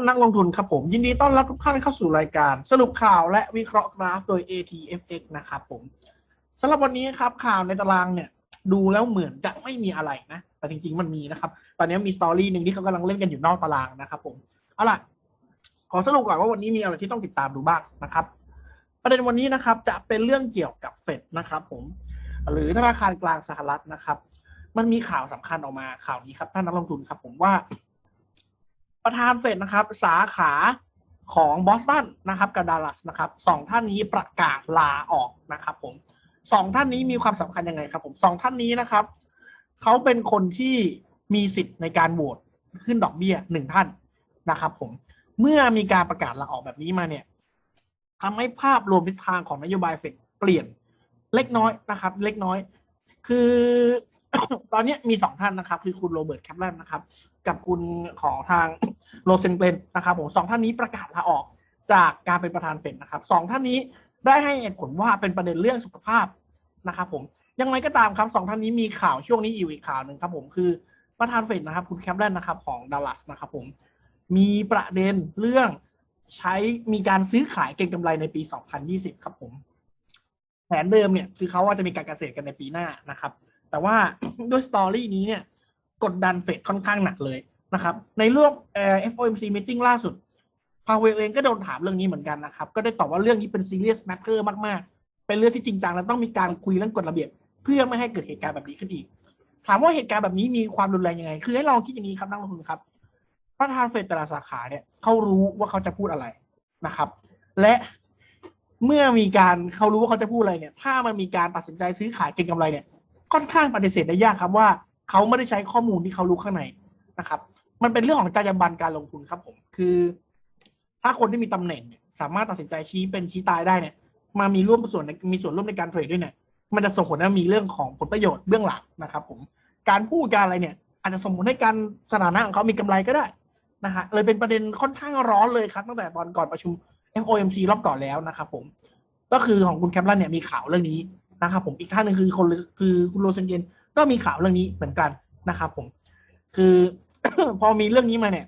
นักลงทุนครับผม ยินดีต้อนรับทุกท่านเข้าสู่รายการ สรุปข่าวและวิเคราะห์กราฟโดย ATFX นะครับผมสำหรับวันนี้ครับข่าวในตารางเนี่ยดูแล้วเหมือนจะไม่มีอะไรนะ แต่จริงๆมันมีนะครับ ตอนนี้มีสตอรี่หนึ่งที่เขากำลังเล่นกันอยู่นอกตารางนะครับผมเอาล่ะขอสรุปก่อนว่าวันนี้มีอะไรที่ต้องติดตามดูบ้างนะครับ ประเด็นวันนี้นะครับจะเป็นเรื่องเกี่ยวกับเฟดนะครับ ผม หรือธนาคารกลางสหรัฐนะครับ มันมีข่าวสำคัญออกมาข่าวนี้ครับท่านนักลงทุนครับ ผมว่า ประธานเฟดนะครับ สาขาของบอสตันนะครับกับดัลลัสนะครับสองท่านนี้ประกาศลาออกนะครับ ผมสองท่านนี้มีความสำคัญยังไงครับ ผมสองท่านนี้นะครับเขาเป็นคนที่มีสิทธิ์ในการโหวตขึ้นดอกเบี้ยหนึ่งท่านนะครับ ผมเมื่อมีการประกาศลาออกแบบนี้มาเนี่ยทำให้ภาพรวมทิศทางของนโยบายเฟดเปลี่ยนเล็กน้อยนะครับ เล็กน้อย คือ ตอนนี้มีสองท่านนะครับ คือคุณโรเบิร์ตแคปแลนนะครับ กับคุณของทางโรเซนเกลนนะครับผมสองท่านนี้ประกาศลาออกจากการเป็นประธานเฟดนะครับสองท่านนี้ได้ให้เหตุผลว่าเป็นประเด็นเรื่องสุขภาพนะครับผมยังไงก็ตามครับสองท่านนี้มีข่าวช่วงนี้อีกอีกข่าวหนึ่งครับผมคือประธานเฟดนะครับ คุณแคปแลนนะครับของดัลลัสนะครับผมมีประเด็นเรื่องใช้มีการซื้อขายเก็งกำไรในปี 2020 ครับผม แผนเดิมเนี่ย คือเขาว่าจะมีการเกษตรกันในปีหน้านะครับ แต่ว่าด้วยสตอรี่นี้เนี่ย กดดันเฟดค่อนข้างหนักเลยนะครับ ในเรื่องเอ่อ FOMC meeting ล่าสุดพาเวลเองก็โดนถามเรื่องนี้เหมือนกันนะครับ ก็ได้ตอบว่าเรื่องนี้เป็น serious matter มากๆ เป็นเรื่องที่จริงจังและต้องมีการคุยเรื่องกฎระเบียบ เพื่อไม่ให้เกิดเหตุการณ์แบบนี้ขึ้นอีก ถามว่าเหตุการณ์แบบนี้มีความรุนแรงยังไง คือให้ลองคิดอย่างนี้ครับนักลงทุนครับประธานเฟดแต่ละสาขาเนี่ยเขารู้ว่าเขาจะพูดอะไรนะครับ และเมื่อมีการเขารู้ว่าเขาจะพูดอะไรเนี่ย ถ้ามันมีการตัดสินใจซื้อขายเก็งกำไรเนี่ย ค่อนข้างปฏิเสธได้ยากครับว่าเขาไม่ได้ใช้ข้อมูลที่เขารู้ข้างในนะครับ มันเป็นเรื่องของจรรยาบรรณการลงทุนครับ ผมคือ ถ้าคนที่มีตำแหน่งเนี่ยสามารถตัดสินใจชี้เป็นชี้ตายได้เนี่ย มามีร่วมส่วนมีส่วนร่วมในการเทรดด้วยเนี่ย มันจะส่งผลให้มีเรื่องของผลประโยชน์เบื้องหลังนะครับ ผมการพูดการอะไรเนี่ย อาจจะส่งผลให้การสถานะของเขามีกำไรก็ได้นะฮะเลยเป็นประเด็นค่อนข้างร้อนเลยครับ ตั้งแต่ตอนก่อนประชุม FOMC รอบก่อนแล้วนะครับผม ก็คือของคุณแคมรันเนี่ยมีข่าวเรื่องนี้ นะครับผมอีกท่านหนึ่งคือคนคือคุณโรเซนเกนก็มีข่าวเรื่องนี้เหมือนกันนะครับผม คือพอมีเรื่องนี้มาเนี่ย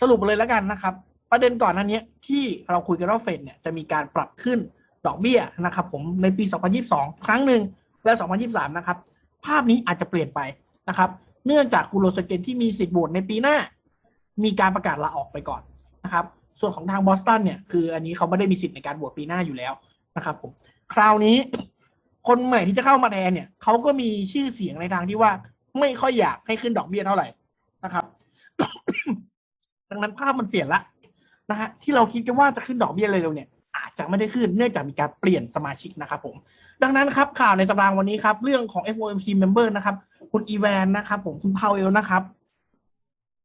สรุปเลยแล้วกันนะครับ ประเด็นก่อนนั้นเนี้ยที่เราคุยกันว่าเฟดเนี่ยจะมีการปรับขึ้นดอกเบี้ยนะครับ ผมในปี 2022 ครั้งหนึ่งและ 2023 นะครับ ภาพนี้อาจจะเปลี่ยนไปนะครับ เนื่องจากคุณโรเซนเกนที่มีสิทธิ์โหวตในปีหน้า มีการประกาศลาออกไปก่อนนะครับ ส่วนของทางบอสตันเนี่ยคืออันนี้เขาไม่ได้มีสิทธิ์ในการโหวตปีหน้าอยู่แล้วนะครับ ผม คราวนี้ คนใหม่ที่จะเข้ามาแทนเนี่ยเขาก็มีชื่อเสียงในทางที่ว่าไม่ค่อยอยากให้ขึ้นดอกเบี้ยเท่าไหร่นะครับ ดังนั้นภาพมันเปลี่ยนละนะฮะที่เราคิดกันว่าจะขึ้นดอกเบี้ยเร็วเนี่ย อาจจะไม่ได้ขึ้นเนื่องจากมีการเปลี่ยนสมาชิกนะครับผม ดังนั้นครับข่าวในตารางวันนี้ครับ เรื่องของ FOMC member นะครับ คุณอีแวนนะครับ ผมคุณพาวเอลนะครับ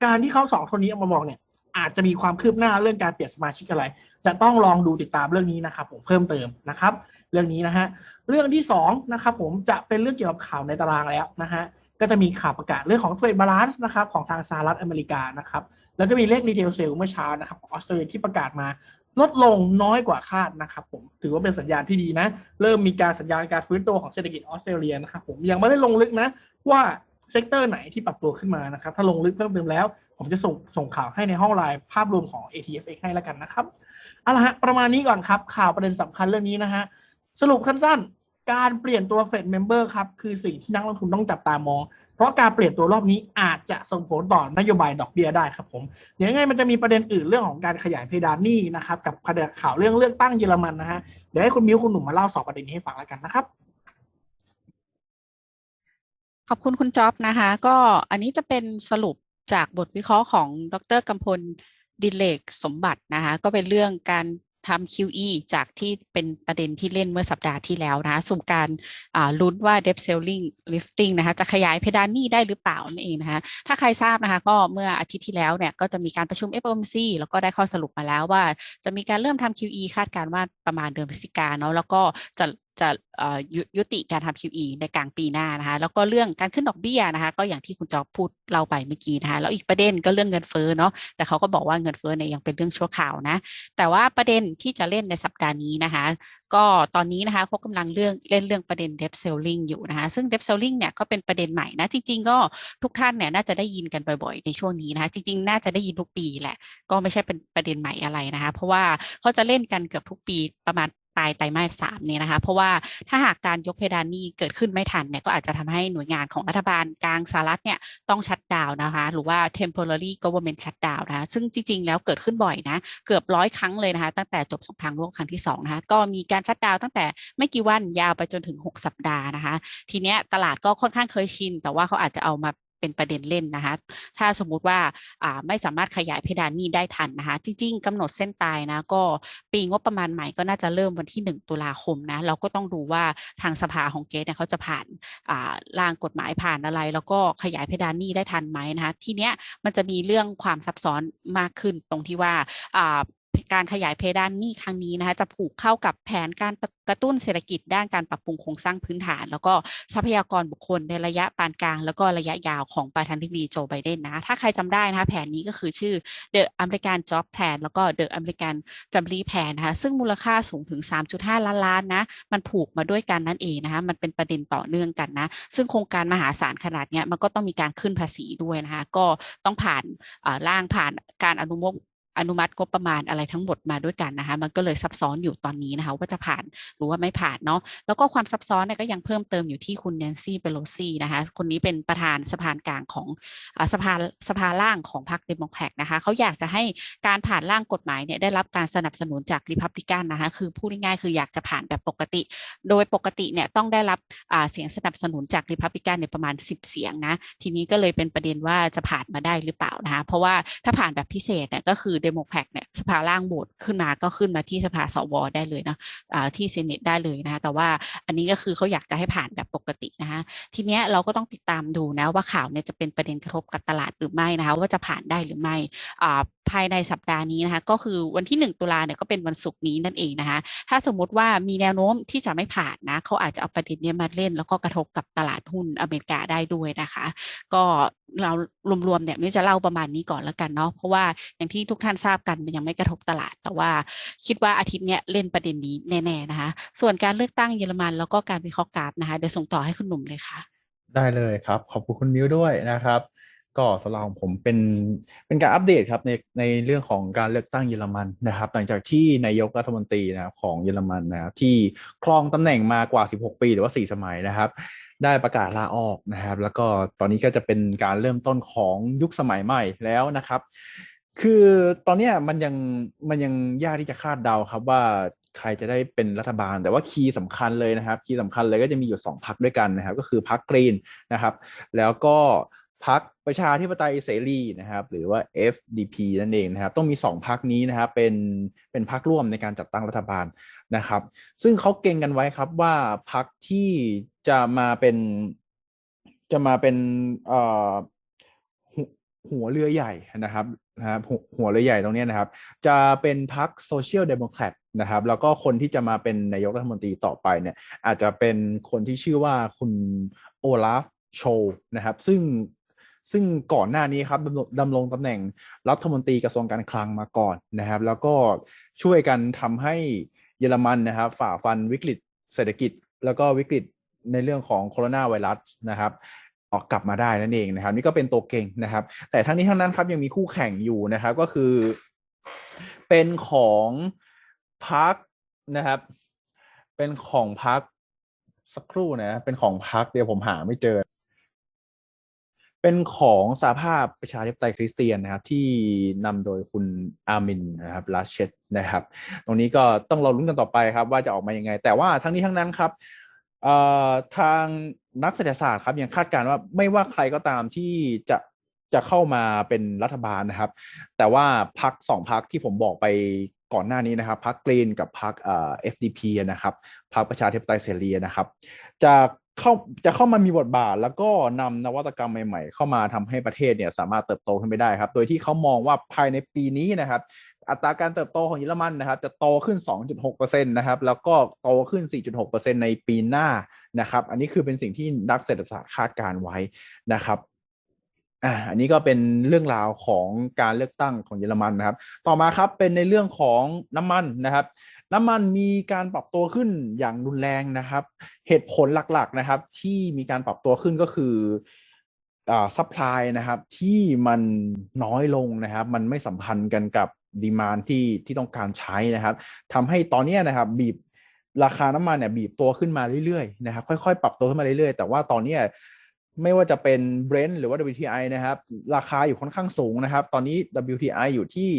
การที่เขาสองคนนี้เอามาบอกเนี่ย อาจจะมีความคืบหน้าเรื่องการเปลี่ยนสมาชิกอะไร จะต้องลองดูติดตามเรื่องนี้นะครับ ผมเพิ่มเติมนะครับ เรื่องนี้นะฮะเรื่องที่สองนะครับผมจะเป็นเรื่องเกี่ยวกับข่าวในตารางแล้วนะฮะก็จะมีข่าวประกาศเรื่องของเทรดบาลานซ์นะครับของทางสหรัฐอเมริกานะครับแล้วก็มีเลขรีเทลเซลเมื่อเช้านะครับของออสเตรเลียที่ประกาศมาลดลงน้อยกว่าคาดนะครับผมถือว่าเป็นสัญญาณที่ดีนะ เริ่มมีการสัญญาณการฟื้นตัวของเศรษฐกิจออสเตรเลียนะครับผมยังไม่ได้ลงลึกนะว่าเซกเตอร์ไหนที่ปรับตัวขึ้นมานะครับ ถ้าลงลึกเพิ่มเติมแล้ว ผมจะส่งส่งข่าวให้ในห้องไลน์ภาพรวมของ ATFX ให้แล้วกันนะครับเอาละฮะประมาณนี้ก่อนครับ ข่าวประเด็นสำคัญเรื่องนี้นะฮะ สรุปสั้นๆ การเปลี่ยนตัวเฟดเมมเบอร์ครับ คือสิ่งที่นักลงทุนต้องจับตามอง เพราะการเปลี่ยนตัวรอบนี้อาจจะส่งผลต่อนโยบายดอกเบี้ยได้ครับผมเดี๋ยวยังไงมันจะมีประเด็นอื่นเรื่องของการขยายเพดานหนี้นะครับกับประเด็นข่าวเรื่องเลือกตั้งเยอรมันนะฮะเดี๋ยวให้คุณมิ้วคุณหนุ่มมาเล่าสองประเด็นนี้ให้ฟังแล้วกันนะครับขอบคุณคุณจ๊อบนะคะ ก็อันนี้จะเป็นสรุปจากบทวิเคราะห์ของดรกำพลดิเลกสมบัตินะคะ ก็เป็นเรื่องการ ทำ QE จากที่เป็นประเด็นที่เล่นเมื่อสัปดาห์ที่แล้วนะสู่การลุ้นว่า debt ceiling lifting นะคะจะขยายเพดานหนี้ได้หรือเปล่านั่นเองนะคะถ้าใครทราบนะคะก็เมื่ออาทิตย์ที่แล้วเนี่ยก็จะมีการประชุม FOMC แล้วก็ได้ข้อสรุปมาแล้วว่าจะมีการเริ่มทำ QE คาดการณ์ว่าประมาณเดือนพฤศจิกาเนาะแล้วก็จะ จะยุยุติการทำ QE ในกลางปีหน้านะคะ แล้วก็เรื่องการขึ้นดอกเบี้ยนะคะ ก็อย่างที่คุณจอบพูดเราไปเมื่อกี้นะคะ แล้วอีกประเด็นก็เรื่องเงินเฟ้อเนาะ แต่เขาก็บอกว่าเงินเฟ้อเนี่ยยังเป็นเรื่องชั่วคราวนะ แต่ว่าประเด็นที่จะเล่นในสัปดาห์นี้นะคะ ก็ตอนนี้นะคะเขากำลังเรื่องเล่นเรื่องประเด็น debt ceiling อยู่นะคะ ซึ่ง debt ceiling เนี่ยก็เป็นประเด็นใหม่นะ จริง ๆ ก็ทุกท่านเนี่ยน่าจะได้ยินกันบ่อยๆ ในช่วงนี้นะคะ จริง ๆ น่าจะได้ยินทุกปีแหละ ก็ไม่ใช่เป็นประเด็นใหม่อะไรนะคะ เพราะว่าเขาจะเล่นกันเกือบทุกปีประมาณ ปลายไตรมาสสามเนี่ยนะคะ เพราะว่าถ้าหากการยกเพดานนี้เกิดขึ้นไม่ทันเนี่ยก็อาจจะทำให้หน่วยงานของรัฐบาลกลางสหรัฐเนี่ยต้องชัดดาวนะคะ หรือว่า temporary government shutdown นะคะซึ่งจริง ๆ แล้วเกิดขึ้นบ่อยนะ เกือบร้อยครั้งเลยนะคะ ตั้งแต่จบสงครามโลกครั้งที่สองนะคะก็มีการชัดดาวตั้งแต่ไม่กี่วันยาวไปจนถึง 6 สัปดาห์นะคะ ทีเนี้ยตลาดก็ค่อนข้างเคยชิน แต่ว่าเขาอาจจะเอามา เป็นประเด็นเล่นนะคะ ถ้าสมมุติว่าไม่สามารถขยายเพดานหนี้ได้ทันนะคะ จริง ๆกำหนดเส้นตายนะ ก็ปีงบประมาณใหม่ก็น่าจะเริ่มวันที่ 1 ตุลาคมนะ เราก็ต้องดูว่าทางสภาของเกสเนี่ยเขาจะผ่านร่างกฎหมายผ่านอะไร แล้วก็ขยายเพดานหนี้ได้ทันไหมนะคะ ทีเนี้ยมันจะมีเรื่องความซับซ้อนมากขึ้นตรงที่ว่า การขยายเพดานหนี้ครั้งนี้นะคะจะผูกเข้ากับแผนการกระตุ้นเศรษฐกิจด้านการปรับปรุงโครงสร้างพื้นฐาน แล้วก็ทรัพยากรบุคคลในระยะปานกลาง แล้วก็ระยะยาวของประธานาธิบดีโจไบเดนนะถ้าใครจำได้นะคะแผนนี้ก็คือชื่อ The American Job Plan แล้วก็ The American Family Plan นะคะซึ่งมูลค่าสูงถึง 3.5 ล้านล้านนะมันผูกมาด้วยกันนั่นเองนะคะมันเป็นประเด็นต่อเนื่องกันนะซึ่งโครงการมหาศาลขนาดเนี้ยมันก็ต้องมีการขึ้นภาษีด้วยนะคะก็ต้องผ่านร่างผ่านการอนุโมท อนุมัติงบประมาณอะไรทั้งหมดมาด้วยกันนะคะ มันก็เลยซับซ้อนอยู่ตอนนี้นะคะ ว่าจะผ่านหรือว่าไม่ผ่านเนาะแล้วก็ความซับซ้อนเนี่ยก็ยังเพิ่มเติมอยู่ที่คุณแนนซี่เปโลซีนะคะคนนี้เป็นประธานสภานกลางของสภาสภาล่างของพรรคเดโมแครตนะคะเขาอยากจะให้การผ่านร่างกฎหมายเนี่ยได้รับการสนับสนุนจากริพับลิกันนะคะคือพูดง่ายๆคืออยากจะผ่านแบบปกติ โดยปกติเนี่ยต้องได้รับเสียงสนับสนุนจากริพับลิกันเนี่ยประมาณ 10 เสียงนะทีนี้ก็เลยเป็นประเด็นว่าจะผ่านมาได้หรือเปล่านะคะเพราะว่าถ้าผ่านแบบพิเศษเนี่ยก็คือเดโมแครตเนี่ยสภาล่างโหวตขึ้นมาก็ขึ้นมาที่สภาสวได้เลยนะะที่เซเนตได้เลยนะคะแต่ว่าอันนี้ก็คือเขาอยากจะให้ผ่านแบบปกตินะคะทีเนี้ยเราก็ต้องติดตามดูนะว่าข่าวเนี่ยจะเป็นประเด็นกระทบกับตลาดหรือไม่นะคะว่าจะผ่านได้หรือไม่ ภายในสัปดาห์นี้นะคะ ก็คือวันที่ 1 ตุลาเนี่ยก็เป็นวันศุกร์นี้นั่นเองนะคะ ถ้าสมมติว่ามีแนวโน้มที่จะไม่ผ่านนะเขาอาจจะเอาประเด็นนี้มาเล่น แล้วก็กระทบกับตลาดหุ้นอเมริกาได้ด้วยนะคะ ก็เรารวมๆเนี่ยนี่จะเล่าประมาณนี้ก่อนแล้วกันเนาะเพราะว่าอย่างที่ทุกท่านทราบกันมันยังไม่กระทบตลาด แต่ว่าคิดว่าอาทิตย์เนี้ยเล่นประเด็นนี้แน่ๆนะคะ ส่วนการเลือกตั้งเยอรมันแล้วก็การวิเคราะห์กราฟนะคะเดี๋ยวส่งต่อให้คุณหนุ่มเลยค่ะ ได้เลยครับ ขอบคุณคุณมิวด้วยนะครับ ก็สำหรับของผมเป็นเป็นการอัปเดตครับในในเรื่องของการเลือกตั้งเยอรมันนะครับ หลังจากที่นายกรัฐมนตรีนะครับของเยอรมันนะครับที่ครองตำแหน่งมากว่า 16 ปีหรือว่า 4 สมัยนะครับ ได้ประกาศลาออกนะครับ แล้วก็ตอนนี้ก็จะเป็นการเริ่มต้นของยุคสมัยใหม่แล้วนะครับ คือตอนนี้มันยังมันยังยากที่จะคาดเดาครับว่าใครจะได้เป็นรัฐบาล แต่ว่าคีย์สำคัญเลยนะครับ คีย์สำคัญเลยก็จะมีอยู่ 2พักด้วยกันนะครับ ก็คือพักกรีนนะครับ แล้วก็ พักประชาธิปไตยเสรีนะครับ หรือว่า FDP นั่นเองนะครับ ต้องมี 2พักนี้นะครับเป็นเป็นพักร่วมในการจัดตั้งรัฐบาลนะครับ ซึ่งเขาเก่งกันไว้ครับว่าพักที่จะมาเป็นจะมาเป็นเอ่อหัวเรือใหญ่นะครับนะครับหัวเรือใหญ่ตรงนี้นะครับ จะเป็นพรรคโซเชียลเดโมแครตนะครับ แล้วก็คนที่จะมาเป็นนายกรัฐมนตรีต่อไปเนี่ย อาจจะเป็นคนที่ชื่อว่าคุณโอลาฟโชนะครับ ซึ่ง ซึ่งก่อนหน้านี้ครับดำรงตำแหน่งรัฐมนตรีกระทรวงการคลังมาก่อนนะครับ แล้วก็ช่วยกันทำให้เยอรมันนะครับฝ่าฟันวิกฤตเศรษฐกิจ แล้วก็วิกฤตในเรื่องของโคโรนาไวรัสนะครับออกกลับมาได้นั่นเองนะครับ นี่ก็เป็นตัวเก่งนะครับ แต่ทั้งนี้ทั้งนั้นครับยังมีคู่แข่งอยู่นะครับก็คือเป็นของพักนะครับ เป็นของพักสักครู่นะ เป็นของพักเดี๋ยวผมหาไม่เจอ เป็นของสาภาพประชาธิปไตยคริสเตียนนะครับ ที่นำโดยคุณอามินนะครับลาเชตนะครับ ตรงนี้ก็ต้องเราลุ้นกันต่อไปครับ ว่าจะออกมายังไง แต่ว่าทั้งนี้ทั้งนั้นครับทางนักเศรษฐศาสตร์ครับยังคาดการณ์ว่าไม่ว่าใครก็ตามที่จะจะเข้ามาเป็นรัฐบาลนะครับ แต่ว่าพักสองพักที่ผมบอกไป ก่อนหน้านี้นะครับพักกรีนกับพักเอ่อ FDP นะครับพักประชาธิปไตยเสรีนะครับจะเข้าจะเข้ามามีบทบาท แล้วก็นำนวัตกรรมใหม่ ๆ เข้ามาทำให้ประเทศเนี่ยสามารถเติบโตขึ้นไปได้ครับ โดยที่เขามองว่าภายในปีนี้นะครับ อัตราการเติบโตของเยอรมันนะครับจะโตขึ้น 2.6%นะครับแล้วก็โตขึ้น 4.6%ในปีหน้านะครับ อันนี้คือเป็นสิ่งที่นักเศรษฐศาสตร์คาดการไว้นะครับ อ่าอันนี้ก็เป็นเรื่องราวของการเลือกตั้งของเยอรมันนะครับ ต่อมาครับเป็นในเรื่องของน้ำมันนะครับ น้ำมันมีการปรับตัวขึ้นอย่างรุนแรงนะครับ เหตุผลหลักๆนะครับ ที่มีการปรับตัวขึ้นก็คืออ่าซัพพลายนะครับที่มันน้อยลงนะครับ มันไม่สัมพันธ์กันกับดีมานที่ที่ต้องการใช้นะครับทำให้ตอนนี้นะครับบีบราคาน้ำมันเนี่ยบีบตัวขึ้นมาเรื่อยๆนะครับ ค่อยๆ ปรับตัวขึ้นมาเรื่อยๆ แต่ว่าตอนนี้ ไม่ว่าจะเป็น Brent หรือว่า WTI นะครับ ราคาอยู่ค่อนข้างสูงนะครับ ตอนนี้ WTI อยู่ที่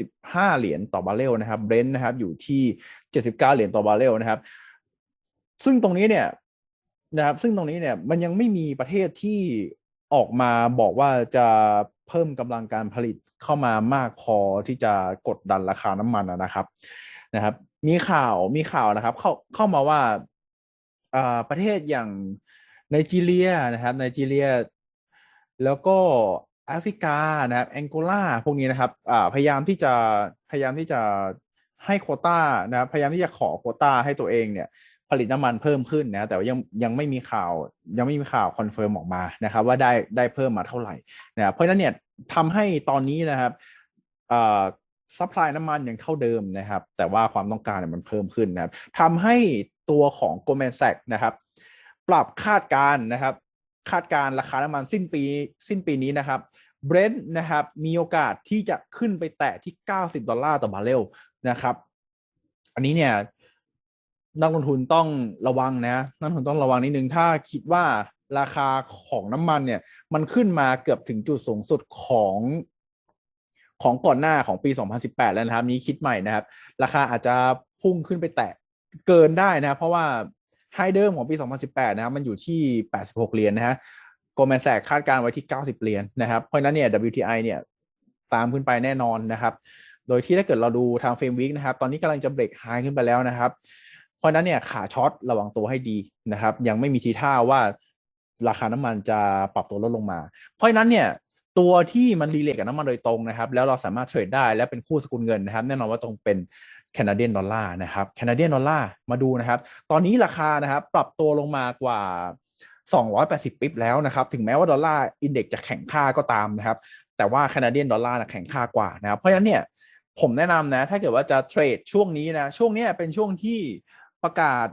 75 เหรียญต่อบาร์เรลนะครับ Brent นะครับอยู่ที่ 79 เหรียญต่อบาร์เรลนะครับ ซึ่งตรงนี้เนี่ยนะครับซึ่งตรงนี้เนี่ยมันยังไม่มีประเทศที่ออกมาบอกว่าจะเพิ่มกำลังการผลิตเข้ามามากพอที่จะกดดันราคาน้ำมันนะครับนะครับ มีข่าวมีข่าวนะครับ เข้าเข้ามาว่าอ่าประเทศอย่าง ไนจีเรียนะครับไนจีเรีย แล้วก็แอฟริกานะครับแองโกลาพวกนี้นะครับอ่าพยายามที่จะพยายามที่จะให้โคต้านะครับพยายามที่จะขอโคต้าให้ตัวเองเนี่ยผลิตน้ำมันเพิ่มขึ้นนะแต่ว่ายังยังไม่มีข่าวยังไม่มีข่าวคอนเฟิร์มออกมานะครับว่าได้ได้เพิ่มมาเท่าไหร่นะเพราะฉะนั้นเนี่ยทำให้ตอนนี้นะครับอ่าซัพพลายน้ำมันยังเท่าเดิมนะครับ แต่ว่าความต้องการเนี่ยมันเพิ่มขึ้นนะครับทำให้ตัวของ Goldman Sachs นะครับ ปรับคาดการนะครับ คาดการราคาน้ำมันสิ้นปีสิ้นปีนี้นะครับเบรนท์นะครับมีโอกาสที่จะขึ้นไปแตะที่ 90 ดอลลาร์ต่อบาร์เรลนะครับ อันนี้เนี่ยนักลงทุนต้องระวังนะนักลงทุนต้องระวังนิดนึงถ้าคิดว่าราคาของน้ำมันเนี่ย มันขึ้นมาเกือบถึงจุดสูงสุดของของก่อนหน้าของปี 2018 แล้วนะครับ นี้คิดใหม่นะครับ ราคาอาจจะพุ่งขึ้นไปแตะเกินได้นะ เพราะว่า ไฮเดิมของปี 2018 นะครับมันอยู่ที่ 86 เหรียญนะฮะโกลแมนแสกคาดการณ์ไว้ที่ 90 เหรียญนะครับ เพราะนั้นเนี่ย WTI เนี่ยตามขึ้นไปแน่นอนนะครับ โดยที่ถ้าเกิดเราดูทางเฟรมวิกนะครับ ตอนนี้กำลังจะเบรกไฮขึ้นไปแล้วนะครับ เพราะนั้นเนี่ยขาช็อตระวังตัวให้ดีนะครับ ยังไม่มีทีท่าว่าราคาน้ำมันจะปรับตัวลดลงมา เพราะนั้นเนี่ยตัวที่มันรีเลทกับน้ำมันโดยตรงนะครับ แล้วเราสามารถเทรดได้และเป็นคู่สกุลเงินนะครับ แน่นอนว่าต้องเป็น แคนาเดียนดอลลาร์นะครับแคนาเดียนดอลลาร์มาดูนะครับ ตอนนี้ราคานะครับปรับตัวลงมากว่า 280 ปิบแล้วนะครับ ถึงแม้ว่าดอลลาร์อินเด็กซ์จะแข็งค่าก็ตามนะครับ แต่ว่าแคนาเดียนดอลลาร์แข็งค่ากว่านะครับ เพราะฉะนั้นเนี่ยผมแนะนำนะ ถ้าเกิดว่าจะเทรดช่วงนี้นะ ช่วงนี้เป็นช่วงที่ประกาศ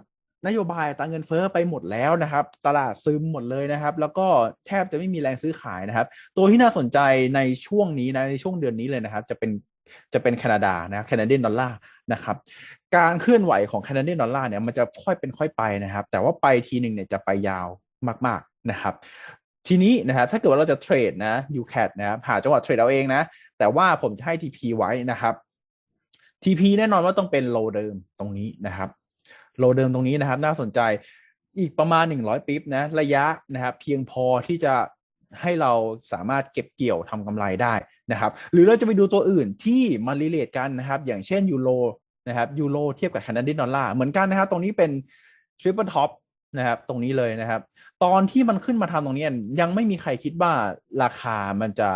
นโยบายอัตาเงินเฟ้อไปหมดแล้วนะครับ ตลาดซึมหมดเลยนะครับ แล้วก็แทบจะไม่มีแรงซื้อขายนะครับ ตัวที่น่าสนใจในช่วงนี้นะในช่วงเดือนนี้เลยนะครับ จะเป็น จะเป็นแคนาดานะแคนาเดียนดอลลาร์นะครับการเคลื่อนไหวของแคนาเดียนดอลลาร์เนี่ยมันจะค่อยเป็นค่อยไปนะครับ แต่ว่าไปทีหนึ่งเนี่ยจะไปยาวมากๆนะครับทีนี้นะครับถ้าเกิดว่าเราจะเทรดนะ UCAT นะครับหาจังหวะเทรดเอาเองนะ แต่ว่าผมจะให้ TP ไว้นะครับ TP แน่นอนว่าต้องเป็นโลเดิมตรงนี้นะครับโลเดิมตรงนี้นะครับน่าสนใจอีกประมาณ 100ปิ๊บนะระยะนะครับเพียงพอที่จะ ให้เราสามารถเก็บเกี่ยวทำกำไรได้นะครับหรือเราจะไปดูตัวอื่นที่มารีเลทกันนะครับอย่างเช่นยูโรนะครับยูโรเทียบกับแคนาดียนดอลลาร์เหมือนกันนะครับตรงนี้เป็นทริปเปิลท็อปนะครับตรงนี้เลยนะครับ ตอนที่มันขึ้นมาทำตรงนี้ยังไม่มีใครคิดว่าราคามันจะ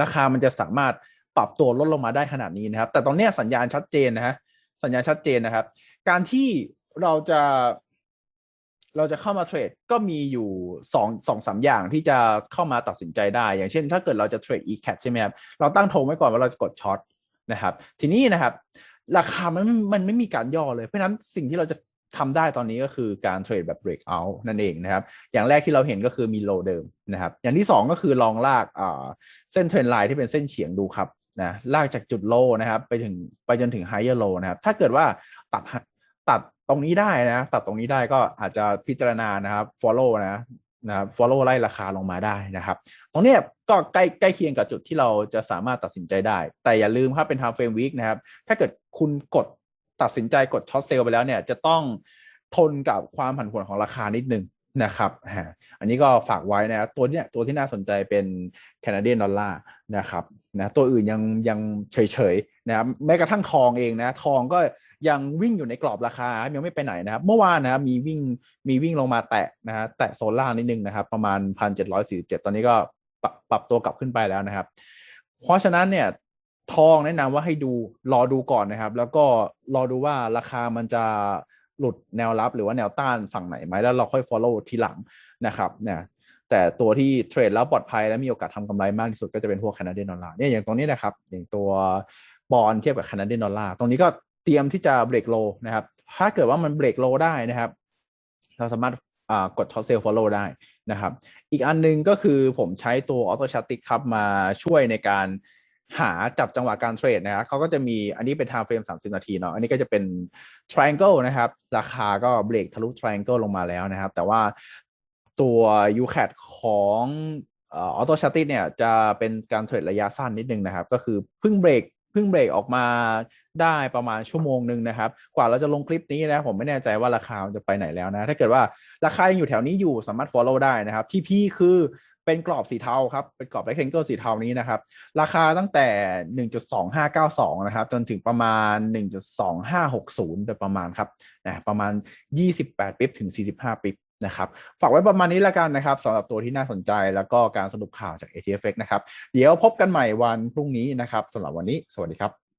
ราคามันจะสามารถปรับตัวลดลงมาได้ขนาดนี้นะครับ แต่ตรงนี้สัญญาณชัดเจนนะฮะสัญญาณชัดเจนนะครับ การที่เราจะ เราจะเข้ามาเทรดก็มีอยู่สองสองสามอย่างที่จะเข้ามาตัดสินใจได้ อย่างเช่น ถ้าเกิดเราจะเทรด e-cat ใช่ไหมครับ เราตั้งโทงไว้ก่อนว่าเราจะกดช็อตนะครับ ทีนี้นะครับ ราคามันมันไม่มีการย่อเลย เพราะนั้นสิ่งที่เราจะทำได้ตอนนี้ก็คือการเทรดแบบ breakout นั่นเองนะครับ อย่างแรกที่เราเห็นก็คือมีโลเดิมนะครับ อย่างที่สองก็คือลองลากอ่าเส้นเทรนไลน์ที่เป็นเส้นเฉียงดูครับนะลากจากจุดโลนะครับ ไปถึงไปจนถึง higher low นะครับ ถ้าเกิดว่าตัดตัด ตรงนี้ได้นะ ตัดตรงนี้ได้ก็อาจจะพิจารณานะครับ follow นะนะครับ follow ไล่ราคาลงมาได้นะครับ ตรงนี้ก็ใกล้ใกล้เคียงกับจุดที่เราจะสามารถตัดสินใจได้ แต่อย่าลืมครับเป็น time frame week นะครับ ถ้าเกิดคุณกดตัดสินใจกดช็อตเซลล์ไปแล้วเนี่ยจะต้องทนกับความผันผวนของราคานิดนึงนะครับอันนี้ก็ฝากไว้นะตัวเนี้ยตัวที่น่าสนใจเป็นแคนาเดียนดอลลาร์นะครับ นะตัวอื่นยังยังเฉยๆนะครับแม้กระทั่งทองเองนะทองก็ยังวิ่งอยู่ในกรอบราคายังไม่ไปไหนนะครับ เมื่อวานนะครับมีวิ่งมีวิ่งลงมาแตะนะฮะแตะโซนล่างนิดนึงนะครับ ประมาณพันเจ็ดร้อยสี่สิบเจ็ดตอนนี้ก็ปรับปรับตัวกลับขึ้นไปแล้วนะครับ เพราะฉะนั้นเนี่ยทองแนะนำว่าให้ดูรอดูก่อนนะครับ แล้วก็รอดูว่าราคามันจะหลุดแนวรับหรือว่าแนวต้านฝั่งไหนไหมแล้วเราค่อย follow ทีหลังนะครับเนี่ย แต่ตัวที่เทรดแล้วปลอดภัยและมีโอกาสทำกำไรมากที่สุดก็จะเป็นพวกแคนาเดียนดอลลาร์เนี่ยอย่างตรงนี้นะครับ อย่างตัวบอลเทียบกับแคนาเดียนดอลลาร์ตรงนี้ก็เตรียมที่จะเบรกโลนะครับ ถ้าเกิดว่ามันเบรกโลได้นะครับ เราสามารถกดท็อปเซล follow ได้นะครับ อีกอันหนึงก็คือผมใช้ตัว Auto c h a r t i c ครับมาช่วยในการหาจับจังหวะการเทรดนะครับเขาก็จะมีอันนี้เป็น time frame 30 นาทีเนาะอันนี้ก็จะเป็น triangle นะครับ ราคาก็เบรกทะลุ triangle ลงมาแล้วนะครับ แต่ว่า ตัว UCAT ของออโตชาติเนี่ยจะเป็นการเทรดระยะสั้นนิดนึงนะครับ ก็คือเพิ่งเบรกเพิ่งเบรกออกมาได้ประมาณชั่วโมงหนึ่งนะครับ กว่าเราจะลงคลิปนี้นะผมไม่แน่ใจว่าราคาจะไปไหนแล้วนะ ถ้าเกิดว่าราคายังอยู่แถวนี้อยู่สามารถ follow ได้นะครับ ที่พี่คือเป็นกรอบสีเทาครับ เป็นกรอบ rectangle สีเทานี้นะครับ ราคาตั้งแต่ 1.2592 นะครับ จนถึงประมาณ 1.2560 โดยประมาณครับนะประมาณ 28ปิ๊บถึง 45ปิ๊บ นะครับฝากไว้ประมาณนี้แล้วกันนะครับสำหรับตัวที่น่าสนใจแล้วก็การสรุปข่าวจาก ATFX นะครับ เดี๋ยวพบกันใหม่วันพรุ่งนี้นะครับสำหรับวันนี้ สวัสดีครับ